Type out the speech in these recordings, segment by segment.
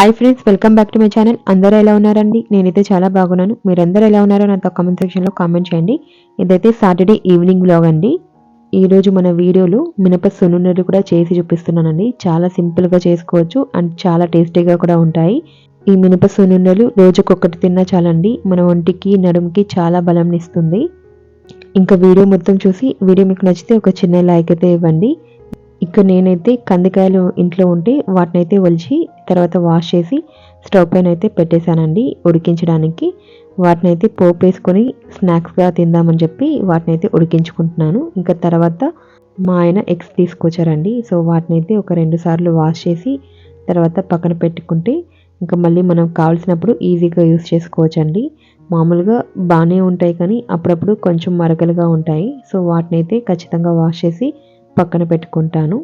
Hi friends welcome back to my channel అందరూ ఎలా ఉన్నారండి? నేనైతే చాలా బాగున్నాను. మీరందరూ ఎలా ఉన్నారో నాతో కామెంట్ సెక్షన్లో కామెంట్ చేయండి. ఇదైతే సాటర్డే ఈవినింగ్ బ్లాగ్ అండి. ఈరోజు మన వీడియోలో మినప సున్నుండలు కూడా చేసి చూపిస్తున్నానండి. చాలా సింపుల్గా చేసుకోవచ్చు అండ్ చాలా టేస్టీగా కూడా ఉంటాయి. ఈ మినప సున్నుండలు రోజుకొకటి తిన్నా చాలండి. మన ఒంటికి నడుముకి చాలా బలంనిస్తుంది ఇంకా వీడియో మొత్తం చూసి వీడియో మీకు నచ్చితే ఒక చిన్న లైక్ అయితే ఇవ్వండి. ఇక్కడ నేనైతే కందికాయలు ఇంట్లో ఉంటే వాటిని అయితే ఒలిచి తర్వాత వాష్ చేసి స్టవ్ పైన అయితే పెట్టేశానండి ఉడికించడానికి. వాటిని అయితే పోపు వేసుకొని స్నాక్స్గా తిందామని చెప్పి వాటిని అయితే ఉడికించుకుంటున్నాను. ఇంకా తర్వాత మా ఆయన ఎగ్స్ తీసుకొచ్చారండి. సో వాటిని అయితే ఒక రెండు సార్లు వాష్ చేసి తర్వాత పక్కన పెట్టుకుంటే ఇంకా మళ్ళీ మనం కావాల్సినప్పుడు ఈజీగా యూస్ చేసుకోవచ్చండి. మామూలుగా బాగానే ఉంటాయి కానీ అప్పుడప్పుడు కొంచెం మరకలుగా ఉంటాయి. సో వాటిని అయితే ఖచ్చితంగా వాష్ చేసి పక్కన పెట్టుకుంటాను.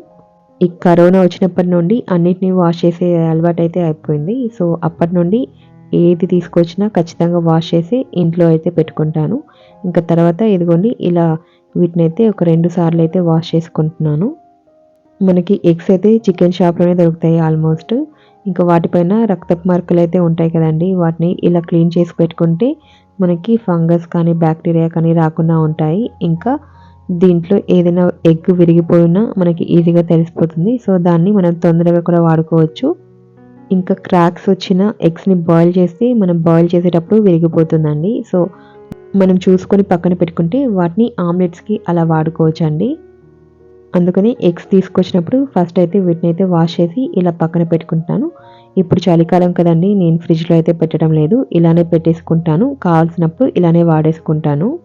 ఈ కరోనా వచ్చినప్పటి నుండి అన్నిటినీ వాష్ చేసే అలవాటు అయితే అయిపోయింది. సో అప్పటి నుండి ఏది తీసుకొచ్చినా ఖచ్చితంగా వాష్ చేసి ఇంట్లో అయితే పెట్టుకుంటాను. ఇంకా తర్వాత ఇదిగోండి ఇలా వీటిని అయితే ఒక రెండు సార్లు అయితే వాష్ చేసుకుంటున్నాను. మనకి ఎగ్స్ అయితే చికెన్ షాప్లోనే దొరుకుతాయి ఆల్మోస్ట్. ఇంకా వాటిపైన రక్తపు మార్కులు అయితే ఉంటాయి కదండి. వాటిని ఇలా క్లీన్ చేసి పెట్టుకుంటే మనకి ఫంగస్ కానీ బ్యాక్టీరియా కానీ రాకుండా ఉంటాయి. ఇంకా దీంట్లో ఏదైనా ఎగ్ విరిగిపోయినా మనకి ఈజీగా తెలిసిపోతుంది. సో దాన్ని మనం తొందరగా కూడా వాడుకోవచ్చు. ఇంకా క్రాక్స్ వచ్చిన ఎగ్స్ని బాయిల్ చేస్తే మనం బాయిల్ చేసేటప్పుడు విరిగిపోతుందండి. సో మనం చూసుకొని పక్కన పెట్టుకుంటే వాటిని ఆమ్లెట్స్కి అలా వాడుకోవచ్చు అండి అందుకని ఎగ్స్ తీసుకొచ్చినప్పుడు ఫస్ట్ అయితే వీటిని అయితే వాష్ చేసి ఇలా పక్కన పెట్టుకుంటాను ఇప్పుడు చలికాలం కదండి నేను ఫ్రిడ్జ్లో అయితే పెట్టడం లేదు. ఇలానే పెట్టేసుకుంటాను. కావాల్సినప్పుడు ఇలానే వాడేసుకుంటాను.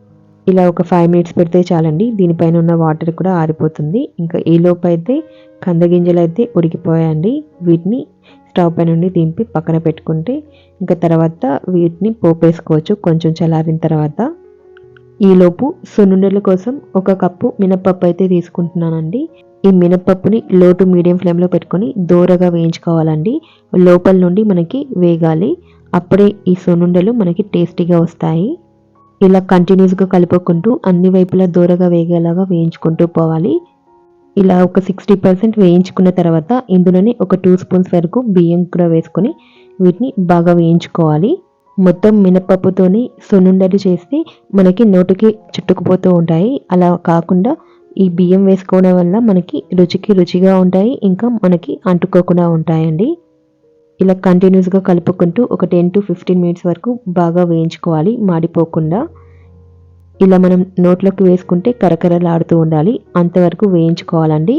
ఇలా ఒక ఫైవ్ మినిట్స్ పెడితే చాలండి. దీనిపైన ఉన్న వాటర్ కూడా ఆరిపోతుంది. ఇంకా ఈ లోపు అయితే కందగింజలు అయితే ఉడికిపోయాయండి. వీటిని స్టవ్ పై నుండి దింపి పక్కన పెట్టుకుంటే ఇంకా తర్వాత వీటిని పోపేసుకోవచ్చు. కొంచెం చల్లారిన తర్వాత. ఈలోపు సున్నుండల కోసం ఒక కప్పు మినపప్పు అయితే తీసుకుంటున్నానండి. ఈ మినపప్పుని లో టు మీడియం ఫ్లేమ్లో పెట్టుకొని దూరగా వేయించుకోవాలండి. లోపల నుండి మనకి వేగాలి. అప్పుడే ఈ సున్నుండలు మనకి టేస్టీగా వస్తాయి. ఇలా కంటిన్యూస్గా కలుపుకుంటూ అన్ని వైపులా దూరగా వేగేలాగా వేయించుకుంటూ పోవాలి. ఇలా ఒక సిక్స్టీ పర్సెంట్ వేయించుకున్న తర్వాత ఇందులోనే ఒక టూ స్పూన్స్ వరకు బియ్యం కూడా వేసుకొని వీటిని బాగా వేయించుకోవాలి. మొత్తం మినపప్పుతోని సున్నుండలు చేస్తే మనకి నోటికి చుట్టుకుపోతూ ఉంటాయి. అలా కాకుండా ఈ బియ్యం వేసుకోవడం వల్ల మనకి రుచికి రుచిగా ఉంటాయి. ఇంకా మనకి అంటుకోకుండా ఉంటాయండి. ఇలా కంటిన్యూస్గా కలుపుకుంటూ ఒక టెన్ టు ఫిఫ్టీన్ మినిట్స్ వరకు బాగా వేయించుకోవాలి మాడిపోకుండా. ఇలా మనం నోట్లోకి వేసుకుంటే కరకరలాడుతూ ఉండాలి అంతవరకు వేయించుకోవాలండి.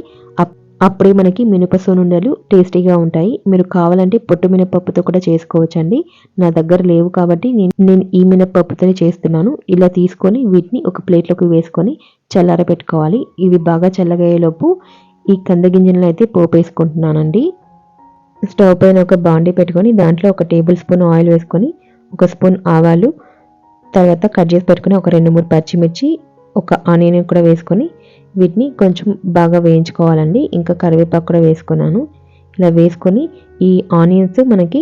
అప్పుడే మనకి మినప సోనుండలు టేస్టీగా ఉంటాయి. మీరు కావాలంటే పొట్టు మినపప్పుతో కూడా చేసుకోవచ్చండి. నా దగ్గర లేవు కాబట్టి నేను నేను ఈ మినపప్పుతోనే చేస్తున్నాను. ఇలా తీసుకొని వీటిని ఒక ప్లేట్లోకి వేసుకొని చల్లార పెట్టుకోవాలి ఇవి బాగా చల్లగయ్యేలోపు ఈ కందగింజలను అయితే పోపేసుకుంటున్నానండి. స్టవ్ పైన ఒక బాండీ పెట్టుకొని దాంట్లో ఒక టేబుల్ స్పూన్ ఆయిల్ వేసుకొని ఒక స్పూన్ ఆవాలు తర్వాత కట్ చేసి పెట్టుకుని ఒక రెండు మూడు పచ్చిమిర్చి ఒక ఆనియన్ కూడా వేసుకొని వీటిని కొంచెం బాగా వేయించుకోవాలండి. ఇంకా కరివేపాకు కూడా వేసుకున్నాను. ఇలా వేసుకొని ఈ ఆనియన్స్ మనకి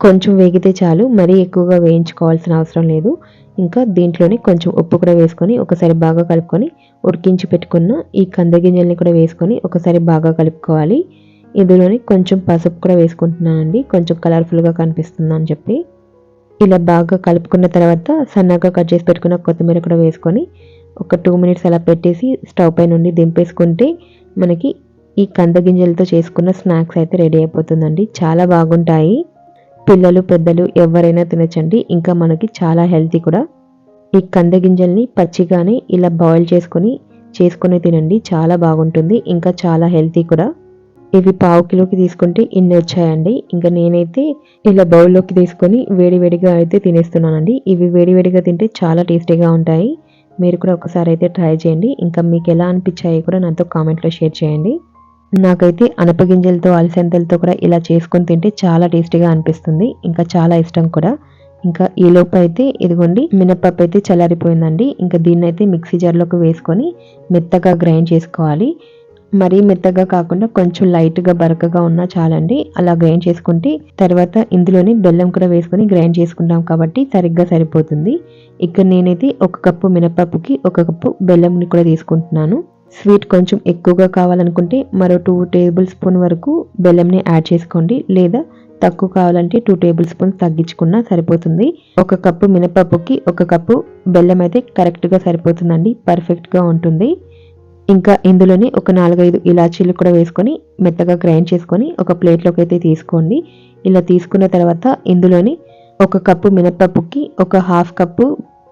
కొంచెం వేగితే చాలు మరీ ఎక్కువగా వేయించుకోవాల్సిన అవసరం లేదు. ఇంకా దీంట్లోనే కొంచెం ఉప్పు కూడా వేసుకొని ఒకసారి బాగా కలుపుకొని ఉడికించి పెట్టుకున్న ఈ కందగింజల్ని కూడా వేసుకొని ఒకసారి బాగా కలుపుకోవాలి. ఇందులోని కొంచెం పసుపు కూడా వేసుకుంటున్నానండి. కొంచెం కలర్ఫుల్గా కనిపిస్తుంది అని చెప్పి. ఇలా బాగా కలుపుకున్న తర్వాత సన్నగా కట్ చేసి పెట్టుకున్న కొత్తిమీర కూడా వేసుకొని ఒక టూ మినిట్స్ అలా పెట్టేసి స్టవ్ పై నుండి దింపేసుకుంటే మనకి ఈ కంద గింజలతో చేసుకున్న స్నాక్స్ అయితే రెడీ అయిపోతుందండి. చాలా బాగుంటాయి. పిల్లలు పెద్దలు ఎవరైనా తినచ్చండి. ఇంకా మనకి చాలా హెల్తీ కూడా. ఈ కంద గింజల్ని పచ్చిగానే ఇలా బాయిల్ చేసుకొని చేసుకొని తినండి. చాలా బాగుంటుంది. ఇంకా చాలా హెల్తీ కూడా. ఇవి పావు కిలోకి తీసుకుంటే ఇన్ని వచ్చాయండి. ఇంకా నేనైతే ఇలా బౌల్లోకి తీసుకొని వేడివేడిగా అయితే తినేస్తున్నానండి. ఇవి వేడివేడిగా తింటే చాలా టేస్టీగా ఉంటాయి. మీరు కూడా ఒకసారి అయితే ట్రై చేయండి. ఇంకా మీకు ఎలా అనిపించాయి కూడా నాతో కామెంట్లో షేర్ చేయండి. నాకైతే అనపగింజలతో అలసంతలతో కూడా ఇలా చేసుకొని తింటే చాలా టేస్టీగా అనిపిస్తుంది. ఇంకా చాలా ఇష్టం కూడా. ఇంకా ఈ లోపు అయితే ఇదిగోండి మినప్పప్పు అయితే చల్లారిపోయిందండి. ఇంకా దీన్ని అయితే మిక్సీ జార్లోకి వేసుకొని మెత్తగా గ్రైండ్ చేసుకోవాలి. మరీ మెత్తగా కాకుండా కొంచెం లైట్గా బరకగా ఉన్నా చాలండి. అలా గ్రైండ్ చేసుకుంటే తర్వాత ఇందులోనే బెల్లం కూడా వేసుకొని గ్రైండ్ చేసుకుంటాం కాబట్టి సరిగ్గా సరిపోతుంది. ఇక్కడ నేనైతే ఒక కప్పు మినపప్పుకి ఒక కప్పు బెల్లంని కూడా తీసుకుంటున్నాను. స్వీట్ కొంచెం ఎక్కువగా కావాలనుకుంటే మరో టూ టేబుల్ స్పూన్ వరకు బెల్లంని యాడ్ చేసుకోండి. లేదా తక్కువ కావాలంటే టూ టేబుల్ స్పూన్స్ తగ్గించుకున్నా సరిపోతుంది. ఒక కప్పు మినపప్పుకి ఒక కప్పు బెల్లం అయితే కరెక్ట్గా సరిపోతుందండి. పర్ఫెక్ట్గా ఉంటుంది. ఇంకా ఇందులోనే ఒక నాలుగైదు ఇలాచీలు కూడా వేసుకొని మెత్తగా గ్రైండ్ చేసుకొని ఒక ప్లేట్లోకి అయితే తీసుకోండి. ఇలా తీసుకున్న తర్వాత ఇందులోని ఒక కప్పు మినపప్పుకి ఒక హాఫ్ కప్పు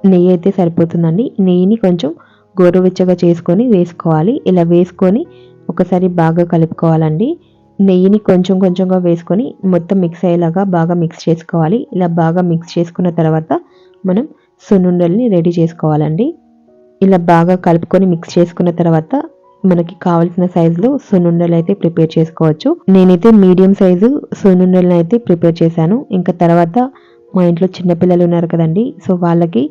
నెయ్యి అయితే సరిపోతుందండి. నెయ్యిని కొంచెం గోరువెచ్చగా చేసుకొని వేసుకోవాలి. ఇలా వేసుకొని ఒకసారి బాగా కలుపుకోవాలండి. నెయ్యిని కొంచెం కొంచెంగా వేసుకొని మొత్తం మిక్స్ అయ్యేలాగా బాగా మిక్స్ చేసుకోవాలి. ఇలా బాగా మిక్స్ చేసుకున్న తర్వాత మనం సున్నుండల్ని రెడీ చేసుకోవాలండి. ఇలా బాగా కలుపుకొని మిక్స్ చేసుకున్న తర్వాత మనకి కావలసిన సైజులో సున్నుండలు అయితే ప్రిపేర్ చేసుకోవచ్చు. నేనైతే మీడియం సైజు సున్నుండలను అయితే ప్రిపేర్ చేశాను. ఇంకా తర్వాత మా ఇంట్లో చిన్నపిల్లలు ఉన్నారు కదండి సో వాళ్ళకి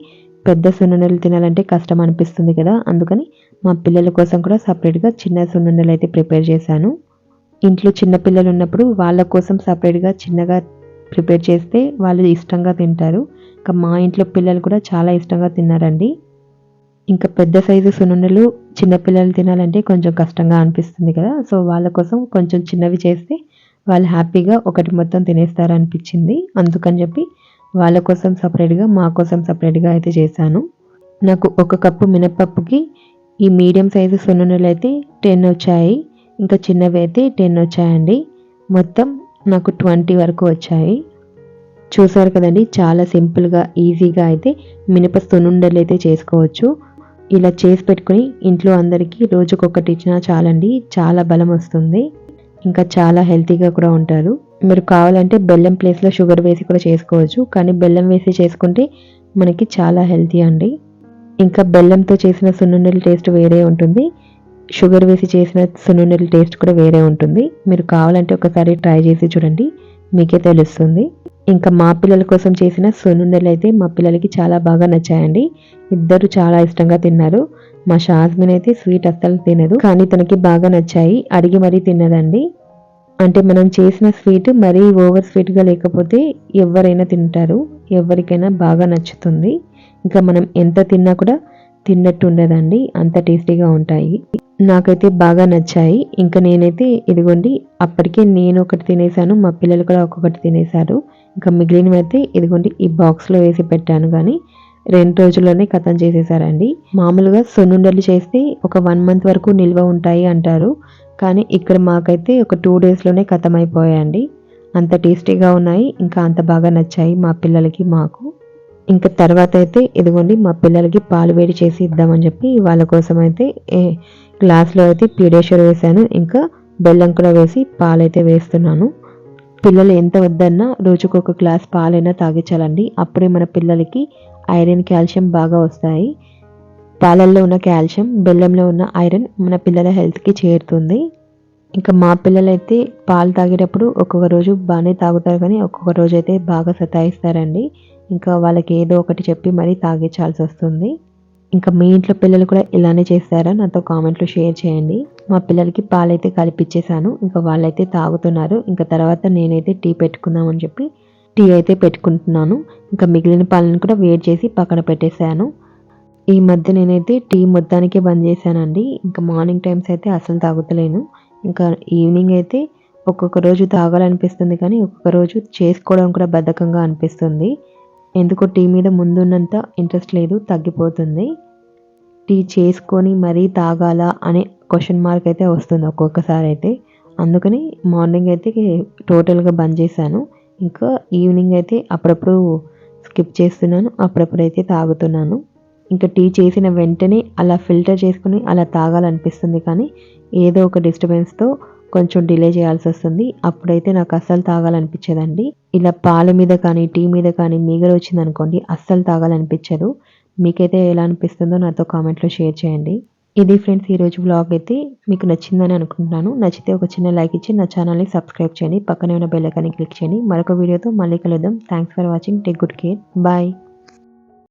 పెద్ద సున్నుండలు తినాలంటే కష్టం అనిపిస్తుంది కదా. అందుకని మా పిల్లల కోసం కూడా సపరేట్గా చిన్న సున్నుండలు అయితే ప్రిపేర్ చేశాను. ఇంట్లో చిన్నపిల్లలు ఉన్నప్పుడు వాళ్ళ కోసం సపరేట్గా చిన్నగా ప్రిపేర్ చేస్తే వాళ్ళు ఇష్టంగా తింటారు. ఇంకా మా ఇంట్లో పిల్లలు కూడా చాలా ఇష్టంగా తిన్నారండి. ఇంకా పెద్ద సైజు సున్నుండలు చిన్నపిల్లలు తినాలంటే కొంచెం కష్టంగా అనిపిస్తుంది కదా. సో వాళ్ళ కోసం కొంచెం చిన్నవి చేస్తే వాళ్ళు హ్యాపీగా ఒకటి మొత్తం తినేస్తారు అనిపించింది అందుకని చెప్పి వాళ్ళ కోసం సపరేట్గా మా కోసం సపరేట్గా అయితే చేశాను. నాకు ఒక కప్పు మినపప్పుకి ఈ మీడియం సైజు సున్నుండలు అయితే టెన్ వచ్చాయి. ఇంకా చిన్నవి అయితే టెన్ వచ్చాయండి. మొత్తం నాకు ట్వంటీ వరకు వచ్చాయి. చూసారు కదండి చాలా సింపుల్గా ఈజీగా అయితే మినప సున్నుండలు అయితే చేసుకోవచ్చు. ఇలా చేసి పెట్టుకుని ఇంట్లో అందరికీ రోజుకొకటి ఇచ్చినా చాలండి. చాలా బలం వస్తుంది. ఇంకా చాలా హెల్తీగా కూడా ఉంటారు. మీరు కావాలంటే బెల్లం ప్లేస్లో షుగర్ వేసి కూడా చేసుకోవచ్చు. కానీ బెల్లం వేసి చేసుకుంటే మనకి చాలా హెల్తీ అండి. ఇంకా బెల్లంతో చేసిన సున్నుండల టేస్ట్ వేరే ఉంటుంది. షుగర్ వేసి చేసిన సున్నుండల టేస్ట్ కూడా వేరే ఉంటుంది. మీరు కావాలంటే ఒకసారి ట్రై చేసి చూడండి. మీకే తెలుస్తుంది. ఇంకా మా పిల్లల కోసం చేసిన సున్నుండలు అయితే మా పిల్లలకి చాలా బాగా నచ్చాయండి. ఇద్దరు చాలా ఇష్టంగా తిన్నారు. మా షాజ్మిన్ అయితే స్వీట్ అస్సలు తినదు కానీ తనకి బాగా నచ్చాయి. అడిగి మరీ తిన్నదండి అంటే మనం చేసిన స్వీట్ మరీ ఓవర్ స్వీట్గా లేకపోతే ఎవరైనా తింటారు. ఎవరికైనా బాగా నచ్చుతుంది. ఇంకా మనం ఎంత తిన్నా కూడా తిన్నట్టు ఉండదండి. అంత టేస్టీగా ఉంటాయి. నాకైతే బాగా నచ్చాయి. ఇంకా నేనైతే ఇదిగోండి అప్పటికే నేను ఒకటి తినేసాను మా పిల్లలు కూడా ఒక్కొక్కటి తినేశారు. ఇంకా మిగిలినవి అయితే ఇదిగోండి ఈ బాక్స్లో వేసి పెట్టాను కానీ రెండు రోజుల్లోనే కథం చేసేసారండి. మామూలుగా సున్నుండలు చేస్తే ఒక వన్ మంత్ వరకు నిల్వ ఉంటాయి అంటారు. కానీ ఇక్కడ మాకైతే ఒక టూ డేస్లోనే కథం అయిపోయాయండి అంత టేస్టీగా ఉన్నాయి ఇంకా అంత బాగా నచ్చాయి మా పిల్లలకి మాకు. ఇంకా తర్వాత అయితే ఇదిగోండి మా పిల్లలకి పాలు వేడి చేసి ఇద్దామని చెప్పి వాళ్ళ కోసం అయితే గ్లాస్లో అయితే పీడేశ్వర్ వేశాను ఇంకా బెల్లం కూడా వేసి పాలైతే వేస్తున్నాను. పిల్లలు ఎంత వద్దన్నా రోజుకు ఒక గ్లాస్ పాలైనా తాగించాలండి. అప్పుడే మన పిల్లలకి ఐరన్ కాల్షియం బాగా వస్తాయి. పాలల్లో ఉన్న కాల్షియం బెల్లంలో ఉన్న ఐరన్ మన పిల్లల హెల్త్కి చేరుతుంది. ఇంకా మా పిల్లలైతే పాలు తాగేటప్పుడు ఒక్కొక్క రోజు బాగానే తాగుతారు కానీ ఒక్కొక్క రోజు అయితే బాగా సతాయిస్తారండి. ఇంకా వాళ్ళకి ఏదో ఒకటి చెప్పి మరీ తాగించాల్సి వస్తుంది. ఇంకా మీ ఇంట్లో పిల్లలు కూడా ఇలానే చేస్తారా? నాతో కామెంట్లో షేర్ చేయండి. మా పిల్లలకి పాలైతే కలిపిచ్చేసాను. ఇంకా వాళ్ళైతే తాగుతున్నారు. ఇంకా తర్వాత నేనైతే టీ పెట్టుకుందామని చెప్పి టీ అయితే పెట్టుకుంటున్నాను. ఇంకా మిగిలిన పాలను కూడా వేడి చేసి పక్కన పెట్టేశాను. ఈ మధ్య నేనైతే టీ మొత్తానికే బంద్ చేశానండి. ఇంకా మార్నింగ్ టైమ్స్ అయితే అసలు తాగుతలేను. ఇంకా ఈవినింగ్ అయితే ఒక్కొక్క రోజు తాగాలనిపిస్తుంది కానీ ఒక్కొక్క రోజు చేసుకోవడం కూడా బద్ధకంగా అనిపిస్తుంది. ఎందుకో టీ మీద ముందున్నంత ఇంట్రెస్ట్ లేదు తగ్గిపోతుంది. టీ చేసుకొని మరీ తాగాలా అనే క్వశ్చన్ మార్క్ అయితే వస్తుంది ఒక్కొక్కసారి అయితే. అందుకని మార్నింగ్ అయితే టోటల్గా బంద్ చేశాను. ఇంకా ఈవినింగ్ అయితే అప్పుడప్పుడు స్కిప్ చేస్తున్నాను అప్పుడప్పుడు అయితే తాగుతున్నాను. ఇంకా టీ చేసిన వెంటనే అలా ఫిల్టర్ చేసుకుని అలా తాగాలనిపిస్తుంది కానీ ఏదో ఒక డిస్టర్బెన్స్తో కొంచెం డిలే చేయాల్సి వస్తుంది. అప్పుడైతే నాకు అస్సలు తాగాలనిపించదండి. ఇలా పాల మీద కానీ టీ మీద కానీ మీగడ వచ్చింది అనుకోండి అస్సలు తాగాలనిపించదు. మీకైతే ఎలా అనిపిస్తుందో నాతో కామెంట్లో షేర్ చేయండి. ఇది ఫ్రెండ్స్ ఈరోజు బ్లాగ్ అయితే మీకు నచ్చిందని అనుకుంటున్నాను. నచ్చితే ఒక చిన్న లైక్ ఇచ్చి నా ఛానల్ని సబ్స్క్రైబ్ చేయండి. పక్కనే ఉన్న బెల్లకాన్ని క్లిక్ చేయండి. మరొక వీడియోతో మళ్ళీ కలుద్దాం. Thanks for watching. Take good care. Bye.